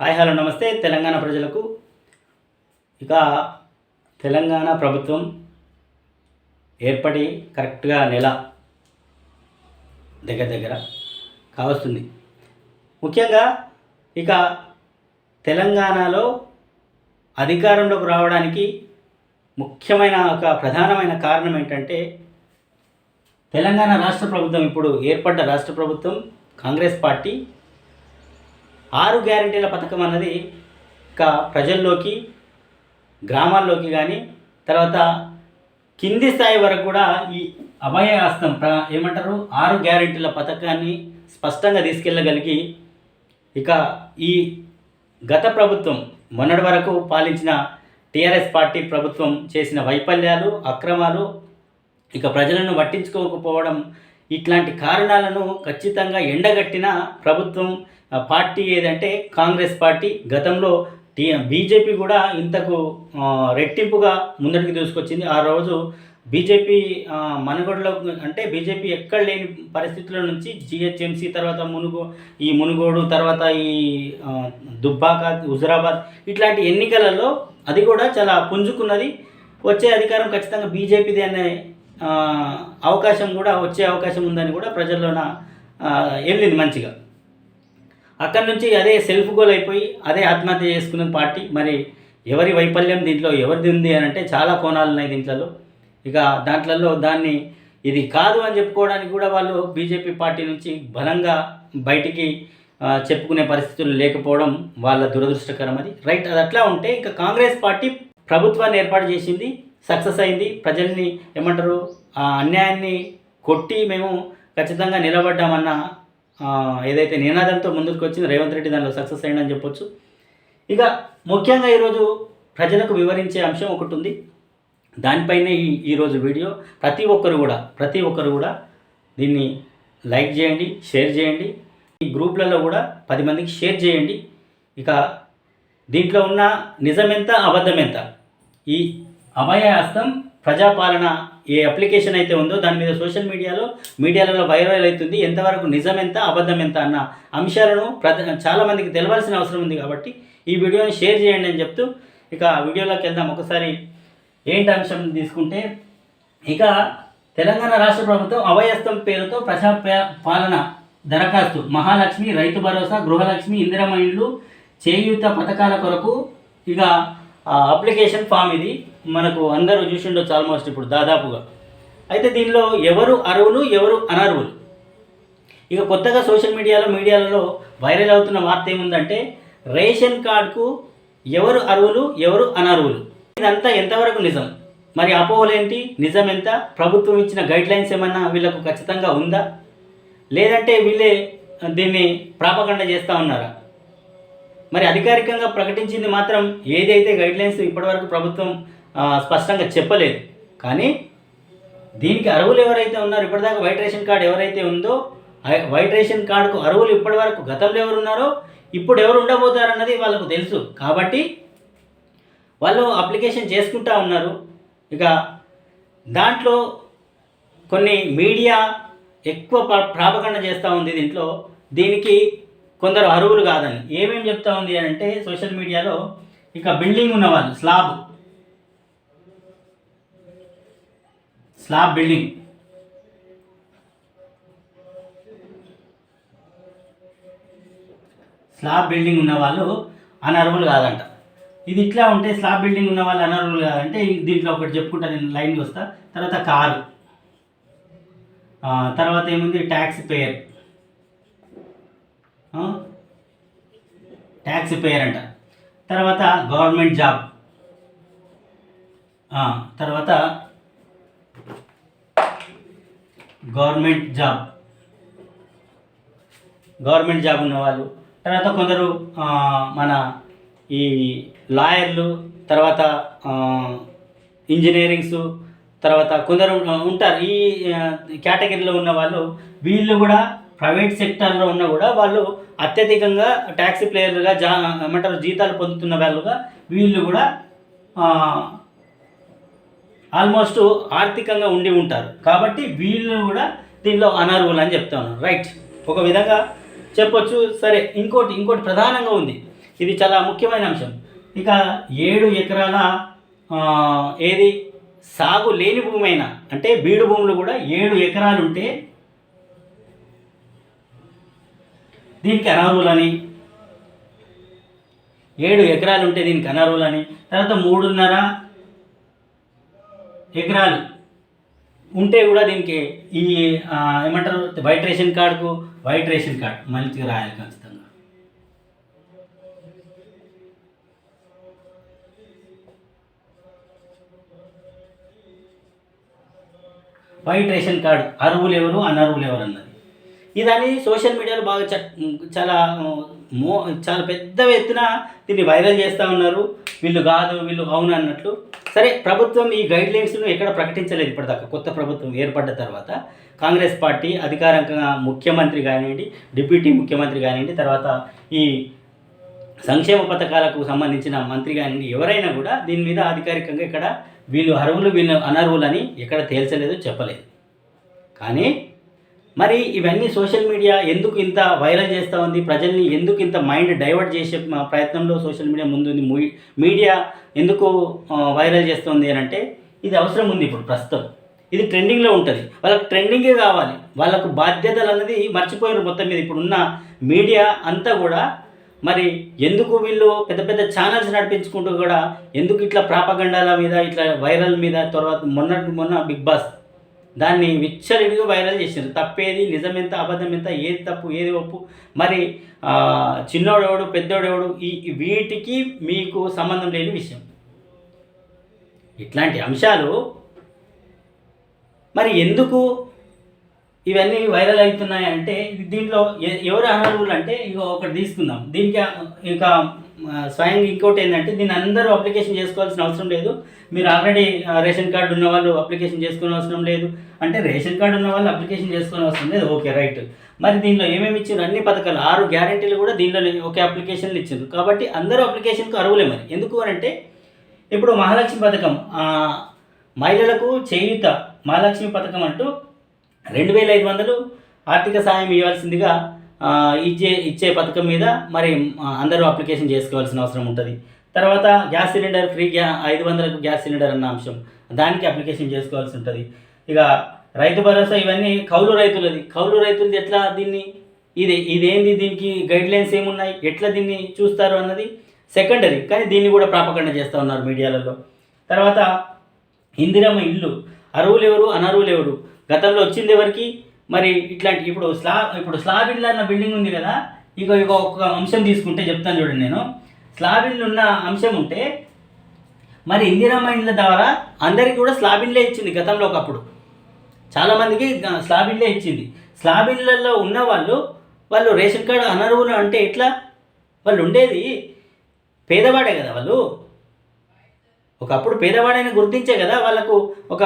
Hi hello నమస్తే. తెలంగాణ ప్రజలకు. ఇక తెలంగాణ ప్రభుత్వం ఏర్పడి కరెక్ట్గా నెల దగ్గర దగ్గర కావస్తుంది. ముఖ్యంగా ఇక తెలంగాణలో అధికారంలోకి రావడానికి ముఖ్యమైన ఒక ప్రధానమైన కారణం ఏంటంటే తెలంగాణ రాష్ట్ర ప్రభుత్వం ఇప్పుడు ఏర్పడ్డ రాష్ట్ర ప్రభుత్వం కాంగ్రెస్ పార్టీ ఆరు గ్యారంటీల పథకం అన్నది ఇక ప్రజల్లోకి గ్రామాల్లోకి కానీ తర్వాత కింది స్థాయి వరకు కూడా ఈ అభయ హస్తం ప్ర ఏమంటారు? ఆరు గ్యారెంటీల పథకాన్ని స్పష్టంగా తీసుకెళ్ళగలిగి ఇక ఈ గత ప్రభుత్వం మొన్నటి వరకు పాలించిన టీఆర్ఎస్ పార్టీ ప్రభుత్వం చేసిన వైఫల్యాలు అక్రమాలు ఇక ప్రజలను పట్టించుకోకపోవడం ఇట్లాంటి కారణాలను ఖచ్చితంగా ఎండగట్టిన ప్రభుత్వం పార్టీ ఏదంటే కాంగ్రెస్ పార్టీ. గతంలో టీ బీజేపీ కూడా ఇంతకు రెట్టింపుగా ముందటికి దూసుకొచ్చింది. ఆ రోజు బీజేపీ మనుగోడలో మనుగడలో అంటే బీజేపీ ఎక్కడ లేని పరిస్థితుల నుంచి జిహెచ్ఎంసీ తర్వాత మునుగో ఈ మునుగోడు తర్వాత ఈ దుబ్బాక హుజరాబాద్ ఇట్లాంటి ఎన్నికలలో అది కూడా చాలా పుంజుకున్నది. వచ్చే అధికారం ఖచ్చితంగా బీజేపీది అనే అవకాశం కూడా వచ్చే అవకాశం ఉందని కూడా ప్రజల్లోన వెళ్ళింది మంచిగా. అక్కడి నుంచి అదే సెల్ఫ్ గోల్ అయిపోయి అదే ఆత్మహత్య చేసుకున్న పార్టీ. మరి ఎవరి వైఫల్యం దీంట్లో ఎవరిది ఉంది అని అంటే చాలా కోణాలు ఉన్నాయి దీంట్లో. ఇక దాంట్లలో దాన్ని ఇది కాదు అని చెప్పుకోవడానికి కూడా వాళ్ళు బీజేపీ పార్టీ నుంచి బలంగా బయటికి చెప్పుకునే పరిస్థితులు లేకపోవడం వాళ్ళ దురదృష్టకరం అది. రైట్ అది అట్లా ఉంటే ఇంకా కాంగ్రెస్ పార్టీ ప్రభుత్వాన్ని ఏర్పాటు చేసింది సక్సెస్ అయింది. ప్రజల్ని ఏమంటారు ఆ అన్యాయాన్ని కొట్టి మేము ఖచ్చితంగా నిలబడ్డామన్న ఏదైతే నినాదంతో ముందుకు వచ్చింది రేవంత్ రెడ్డి దానిలో సక్సెస్ అయ్యిందని చెప్పొచ్చు. ఇక ముఖ్యంగా ఈరోజు ప్రజలకు వివరించే అంశం ఒకటి ఉంది. దానిపైనే ఈ ఈరోజు వీడియో. ప్రతి ఒక్కరు కూడా ప్రతి ఒక్కరు కూడా దీన్ని లైక్ చేయండి షేర్ చేయండి. ఈ గ్రూప్లలో కూడా పది మందికి షేర్ చేయండి. ఇక దీంట్లో ఉన్న నిజమెంత అబద్ధమెంత? ఈ అభయ హస్తం ప్రజాపాలన ఏ అప్లికేషన్ అయితే ఉందో దాని మీద సోషల్ మీడియాలో మీడియాలలో వైరల్ అవుతుంది. ఎంతవరకు నిజం ఎంత అబద్ధం ఎంత అన్న అంశాలను ప్రజ చాలామందికి తెలవాల్సిన అవసరం ఉంది కాబట్టి ఈ వీడియోని షేర్ చేయండి అని చెప్తూ ఇక వీడియోలోకి వెళ్దాం. ఒకసారి ఏంటి అంశం తీసుకుంటే ఇక తెలంగాణ రాష్ట్ర ప్రభుత్వం అభయస్థం పేరుతో ప్రజా పాలన దరఖాస్తు. మహాలక్ష్మి రైతు భరోసా గృహలక్ష్మి ఇందిరమ్మ ఇండ్లు చేయూత పథకాల కొరకు ఇక అప్లికేషన్ ఫామ్ ఇది. మనకు అందరూ చూసిండొచ్చు ఆల్మోస్ట్ ఇప్పుడు దాదాపుగా. అయితే దీనిలో ఎవరు అరువులు ఎవరు అనర్హులు? ఇక కొత్తగా సోషల్ మీడియాలో మీడియాలలో వైరల్ అవుతున్న వార్త ఏముందంటే రేషన్ కార్డుకు ఎవరు అర్హులు ఎవరు అనర్హులు? ఇదంతా ఎంతవరకు నిజం? మరి అపోహలేంటి నిజం ఎంత? ప్రభుత్వం ఇచ్చిన గైడ్లైన్స్ ఏమన్నా వీళ్ళకు ఖచ్చితంగా ఉందా? లేదంటే వీళ్ళే దీన్ని ప్రాపకండ చేస్తూ ఉన్నారా? మరి అధికారికంగా ప్రకటించింది మాత్రం ఏదైతే గైడ్లైన్స్ ఇప్పటివరకు ప్రభుత్వం స్పష్టంగా చెప్పలేదు. కానీ దీనికి అర్హులు ఎవరైతే ఉన్నారో ఇప్పటిదాకా వైట్ రేషన్ కార్డు ఎవరైతే ఉందో వైట్ రేషన్ కార్డుకు అర్హులు ఇప్పటివరకు గతంలో ఎవరు ఉన్నారో ఇప్పుడు ఎవరు ఉండబోతారన్నది వాళ్ళకు తెలుసు. కాబట్టి వాళ్ళు అప్లికేషన్ చేసుకుంటా ఉన్నారు. ఇక దాంట్లో కొన్ని మీడియా ఎక్కువ ప్ర- ప్రాపగండ చేస్తూ ఉంది దీంట్లో. దీనికి కొందరు అర్హులు కాదని. ఏమేమి చెప్తా ఉంది అని అంటే సోషల్ మీడియాలో ఇక బిల్డింగ్ ఉన్న వాళ్ళు slab. Slab building. Slab building ఉన్న వాళ్ళు అనర్హులు కాదంట. ఇది ఇట్లా ఉంటే స్లాబ్ బిల్డింగ్ ఉన్న వాళ్ళు అనర్హులు కాదంటే దీంట్లో ఒకటి చెప్పుకుంటా నేను లైన్కి వస్తా. తర్వాత కారు. తర్వాత ఏముంది? Tax payer. ట్యాక్స్ పేయర్ అంట. తర్వాత గవర్నమెంట్ జాబ్ తర్వాత గవర్నమెంట్ జాబ్ గవర్నమెంట్ జాబ్ ఉన్నవాళ్ళు. తర్వాత కొందరు మన ఈ లాయర్లు తర్వాత ఇంజనీరింగ్స్ తర్వాత కొందరు ఉంటారు. ఈ కేటగిరీలో ఉన్న వాళ్ళు వీళ్ళు కూడా ప్రైవేట్ సెక్టార్లో ఉన్నా కూడా వాళ్ళు అత్యధికంగా ట్యాక్సీ ప్లేయర్లుగా జా ఏమంటారు జీతాలు పొందుతున్న వాళ్ళుగా వీళ్ళు కూడా ఆల్మోస్ట్ ఆర్థికంగా ఉండి ఉంటారు. కాబట్టి వీళ్ళు కూడా దీనిలో అనర్హులు అని చెప్తాను రైట్ ఒక విధంగా చెప్పొచ్చు. సరే ఇంకోటి ఇంకోటి ప్రధానంగా ఉంది. ఇది చాలా ముఖ్యమైన అంశం. ఇక ఏడు ఎకరాల ఏది సాగు లేని భూమి అయినా అంటే బీడు భూములు కూడా ఏడు ఎకరాలు ఉంటే దీనికి అనర్హులని ఏడు ఎకరాలు ఉంటే దీనికి అనర్హులని తర్వాత మూడున్నర ఎకరాలు ఉంటే కూడా దీనికి ఈ ఏమంటారు? వైట్ రేషన్ కార్డుకు వైట్ రేషన్ కార్డు మంచిగా రాయాలి ఖచ్చితంగా. వైట్ రేషన్ కార్డు అరువులు ఎవరు? అనర్హులు ఎవరు అన్నది. ఇదని సోషల్ మీడియాలో బాగా చ- చాలా మో చాలా పెద్ద ఎత్తున దీన్ని వైరల్ చేస్తూ ఉన్నారు. వీళ్ళు కాదు వీళ్ళు అవును అన్నట్లు. సరే ప్రభుత్వం ఈ గైడ్ లైన్స్ను ఎక్కడ ప్రకటించలేదు ఇప్పటిదాకా. కొత్త ప్రభుత్వం ఏర్పడ్డ తర్వాత కాంగ్రెస్ పార్టీ అధికారికంగా ముఖ్యమంత్రి కానివ్వండి డిప్యూటీ ముఖ్యమంత్రి కానివ్వండి తర్వాత ఈ సంక్షేమ పథకాలకు సంబంధించిన మంత్రి కానివ్వండి ఎవరైనా కూడా దీని మీద అధికారికంగా ఇక్కడ వీళ్ళు అర్హులు వీళ్ళు అనర్హులని ఎక్కడ తేల్చలేదు చెప్పలేదు. కానీ మరి ఇవన్నీ సోషల్ మీడియా ఎందుకు ఇంత వైరల్ చేస్తూ ఉంది? ప్రజల్ని ఎందుకు ఇంత మైండ్ డైవర్ట్ చేసే ప్రయత్నంలో సోషల్ మీడియా ముందుంది? మీడియా ఎందుకు వైరల్ చేస్తుంది అని అంటే ఇది అవసరం ఉంది ఇప్పుడు ప్రస్తుతం. ఇది ట్రెండింగ్లో ఉంటుంది. వాళ్ళకి ట్రెండింగే కావాలి. వాళ్ళకు బాధ్యతలు అన్నది మర్చిపోయారు మొత్తం మీద. ఇప్పుడు ఉన్న మీడియా అంతా కూడా మరి ఎందుకు వీళ్ళు పెద్ద పెద్ద ఛానల్స్ నడిపించుకుంటూ కూడా ఎందుకు ఇట్లా ప్రాపగండాల మీద ఇట్లా వైరల్ మీద తర్వాత మొన్నటి మొన్న బిగ్ బాస్ దాన్ని విచ్చలవిడిగా వైరల్ చేసిండ్రు. తప్పేది నిజమెంత అబద్ధమెంత ఏది తప్పు ఏది ఒప్పు. మరి చిన్నోడెవడు పెద్దోడెవడు ఈ వీటికి మీకు సంబంధం లేని విషయం. ఇట్లాంటి అంశాలు మరి ఎందుకు ఇవన్నీ వైరల్ అవుతున్నాయి అంటే దీంట్లో ఎవరు అనర్హులు అంటే ఇక ఒకటి తీసుకుందాం. దీనికి ఇంకా స్వయంగా ఇంకోటి ఏంటంటే దీని అందరూ అప్లికేషన్ చేసుకోవాల్సిన అవసరం లేదు. మీరు ఆల్రెడీ రేషన్ కార్డు ఉన్న వాళ్ళు అప్లికేషన్ చేసుకోవాల్సిన అవసరం లేదు. అంటే రేషన్ కార్డు ఉన్న వాళ్ళు అప్లికేషన్ చేసుకోవాల్సిన అవసరం లేదు. Okay right. మరి దీనిలో ఏమేమి ఇచ్చారు? అన్ని పథకాలు. ఆరు గ్యారెంటీలు కూడా దీనిలో ఒకే అప్లికేషన్లు ఇచ్చారు. కాబట్టి అందరూ అప్లికేషన్కు అర్హులే మరి. ఎందుకు అని అంటే ఇప్పుడు మహాలక్ష్మి పథకం మహిళలకు చేయూత మహాలక్ష్మి పథకం అంటూ రెండు వేల ఐదు వందలు ఆర్థిక సాయం ఇవ్వాల్సిందిగా ఇచ్చే ఇచ్చే పథకం మీద మరి అందరూ అప్లికేషన్ చేసుకోవాల్సిన అవసరం ఉంటుంది. తర్వాత గ్యాస్ సిలిండర్ ఫ్రీ గ్యా ఐదు వందలకు గ్యాస్ సిలిండర్ అన్న అంశం. దానికి అప్లికేషన్ చేసుకోవాల్సి ఉంటుంది. ఇక రైతు భరోసా ఇవన్నీ కౌలు రైతులది. కౌలు రైతులది ఎట్లా దీన్ని? ఇది ఇదేంది దీనికి గైడ్ లైన్స్ ఏమున్నాయి? ఎట్లా దీన్ని చూస్తారు అన్నది సెకండరీ కానీ దీన్ని కూడా ప్రాపకండ చేస్తూ ఉన్నారు మీడియాలలో. తర్వాత ఇందిరమ్మ ఇల్లు. అరువులు ఎవరు అనర్హులు ఎవరు గతంలో వచ్చింది ఎవరికి? మరి ఇట్లాంటి ఇప్పుడు స్లా ఇప్పుడు స్లాబ్ ఇల్లు అన్న బిల్డింగ్ ఉంది కదా ఇక ఇక ఒక అంశం తీసుకుంటే చెప్తాను చూడండి నేను. స్లాబ్ ఇల్లు ఉన్న అంశం ఉంటే మరి ఇందిరమ్మ ఇళ్ళ ద్వారా అందరికీ కూడా స్లాబ్ ఇల్లే ఇచ్చింది గతంలో ఒకప్పుడు. చాలామందికి స్లాబ్ ఇల్లే ఇచ్చింది. స్లాబ్ ఇళ్ళల్లో ఉన్న వాళ్ళు వాళ్ళు రేషన్ కార్డు అనర్హులు అంటే ఎట్లా? వాళ్ళు ఉండేది పేదవాడే కదా వాళ్ళు. ఒకప్పుడు పేదవాడిని గుర్తించే కదా వాళ్ళకు ఒక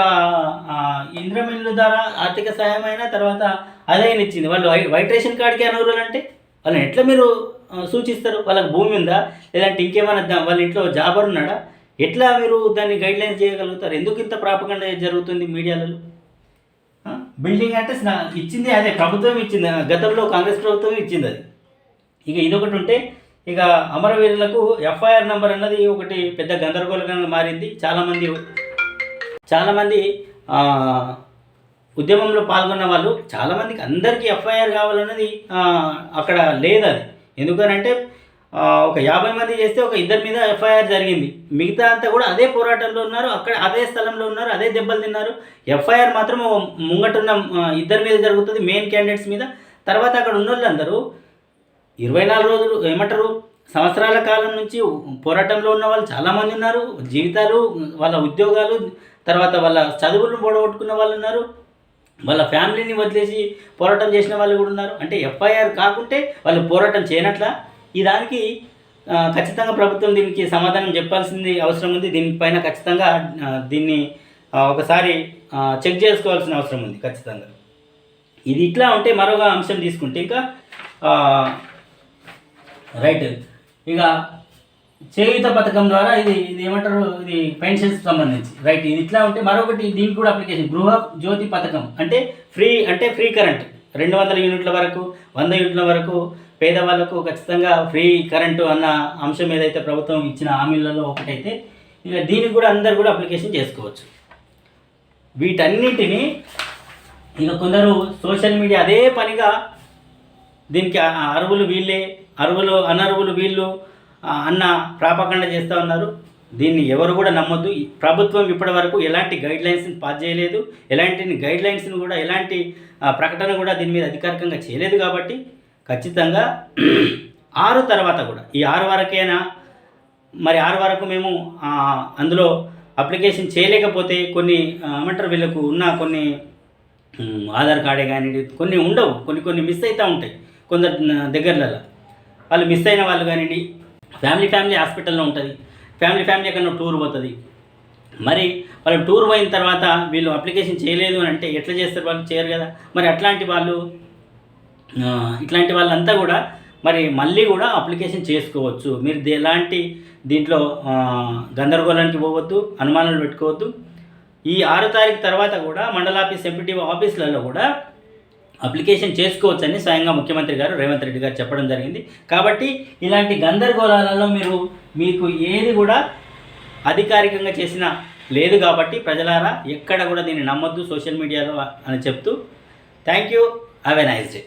ఆ, ఇంద్రమిల్లు ద్వారా ఆర్థిక సహాయం అయినా తర్వాత ఆదాయం ఇచ్చింది. వాళ్ళు వై- వైట్ రేషన్ కార్డ్కి అనర్హులు అంటే వాళ్ళని ఎట్లా మీరు సూచిస్తారు? వాళ్ళకి భూమి ఉందా? లేదంటే ఇంకేమైనా వాళ్ళ ఇంట్లో జాబర్ ఉన్నాడా? ఎట్లా మీరు దాన్ని గైడ్లైన్స్ చేయగలుగుతారు? ఎందుకు ఇంత ప్రాపకండ జరుగుతుంది మీడియాలలో? బిల్డింగ్ అంటే ఇచ్చింది అదే ప్రభుత్వం ఇచ్చింది. గతంలో కాంగ్రెస్ ప్రభుత్వం ఇచ్చింది అది. ఇక ఇదొకటి ఉంటే ఇక అమరవీరులకు ఎఫ్ఐఆర్ నెంబర్ అన్నది ఒకటి పెద్ద గందరగోళంగా మారింది. చాలామంది చాలామంది ఉద్యమంలో పాల్గొన్న వాళ్ళు చాలామందికి అందరికీ ఎఫ్ఐఆర్ కావాలన్నది అక్కడ లేదు అది ఎందుకనంటే ఒక యాభై మంది చేస్తే ఒక ఇద్దరి మీద ఎఫ్ఐఆర్ జరిగింది. మిగతా అంతా కూడా అదే పోరాటంలో ఉన్నారు అక్కడ అదే స్థలంలో ఉన్నారు అదే దెబ్బలు తిన్నారు. ఎఫ్ఐఆర్ మాత్రం ముంగటున్న ఇద్దరి మీద జరుగుతుంది మెయిన్ క్యాండిడేట్స్ మీద. తర్వాత అక్కడ ఉన్న వాళ్ళందరూ ఇరవై నాలుగు రోజులు ఏమంటారు? సంవత్సరాల కాలం నుంచి పోరాటంలో ఉన్న వాళ్ళు చాలామంది ఉన్నారు. జీవితాలు వాళ్ళ ఉద్యోగాలు తర్వాత వాళ్ళ చదువులను పొడగొట్టుకున్న వాళ్ళు ఉన్నారు. వాళ్ళ ఫ్యామిలీని వదిలేసి పోరాటం చేసిన వాళ్ళు కూడా ఉన్నారు. అంటే ఎఫ్ఐఆర్ కాకుంటే వాళ్ళు పోరాటం చేయనట్ల? ఈ దానికి ఖచ్చితంగా ప్రభుత్వం దీనికి సమాధానం చెప్పాల్సింది అవసరం ఉంది. దీనిపైన ఖచ్చితంగా దీన్ని ఒకసారి చెక్ చేసుకోవాల్సిన అవసరం ఉంది ఖచ్చితంగా. ఇది ఇట్లా ఉంటే మరొక అంశం తీసుకుంటే ఇంకా రైట్. ఇక చేయుత పథకం ద్వారా ఇది ఇది ఏమంటారు ఇది పెన్షన్స్ సంబంధించి. రైట్ ఇది ఇట్లా ఉంటే మరొకటి దీనికి కూడా అప్లికేషన్ గృహ జ్యోతి పథకం. అంటే ఫ్రీ అంటే ఫ్రీ కరెంట్. రెండు వందల యూనిట్ల వరకు వంద యూనిట్ల వరకు పేదవాళ్ళకు ఖచ్చితంగా ఫ్రీ కరెంటు అన్న అంశం ఏదైతే ప్రభుత్వం ఇచ్చిన హామీలలో ఒకటైతే ఇక దీనికి కూడా అందరు కూడా అప్లికేషన్ చేసుకోవచ్చు. వీటన్నిటిని ఇక కొందరు సోషల్ మీడియా అదే పనిగా దీనికి అరువులు వీళ్ళే అరువులు అనరువులు వీళ్ళు అన్న ప్రాపకండ చేస్తూ ఉన్నారు. దీన్ని ఎవరు కూడా నమ్మొద్దు. ప్రభుత్వం ఇప్పటి వరకు ఎలాంటి గైడ్ లైన్స్ని పాస్ చేయలేదు. ఎలాంటి గైడ్ లైన్స్ని కూడా ఎలాంటి ప్రకటన కూడా దీని మీద అధికారికంగా చేయలేదు కాబట్టి ఖచ్చితంగా ఆరు తర్వాత కూడా ఈ ఆరు వరకైనా? మరి ఆరు వరకు మేము అందులో అప్లికేషన్ చేయలేకపోతే కొన్ని ఆ, ఏమంటారు వీళ్ళకు ఉన్న కొన్ని ఆధార్ కార్డే కానీ కొన్ని ఉండవు. కొన్ని కొన్ని మిస్ అవుతూ ఉంటాయి. కొందరు దగ్గరలలో. వాళ్ళు మిస్ అయిన వాళ్ళు కానివ్వండి ఫ్యామిలీ ఫ్యామిలీ హాస్పిటల్లో ఉంటుంది. ఫ్యామిలీ ఫ్యామిలీ ఎక్కడో టూర్ పోతుంది. మరి వాళ్ళు టూర్ పోయిన తర్వాత వీళ్ళు అప్లికేషన్ చేయలేదు అని అంటే ఎట్లా చేస్తారు వాళ్ళు? చేయరు కదా. మరి అట్లాంటి వాళ్ళు ఇట్లాంటి వాళ్ళంతా కూడా మరి మళ్ళీ కూడా అప్లికేషన్ చేసుకోవచ్చు. మీరు ఎలాంటి దీంట్లో గందరగోళానికి పోవద్దు అనుమానాలు పెట్టుకోవద్దు. ఈ ఆరో తారీఖు తర్వాత కూడా మండలాఫీస్ ఎంపీటీ ఆఫీసులలో కూడా అప్లికేషన్ చేసుకోవచ్చని స్వయంగా ముఖ్యమంత్రి గారు రేవంత్ రెడ్డి గారు చెప్పడం జరిగింది. కాబట్టి ఇలాంటి గందరగోళాలలో మీరు మీకు ఏది కూడా అధికారికంగా చేసిన లేదు కాబట్టి ప్రజలారా ఎక్కడ కూడా దీన్ని నమ్మొద్దు సోషల్ మీడియాలో అని చెప్తూ. Thank you. Have a nice day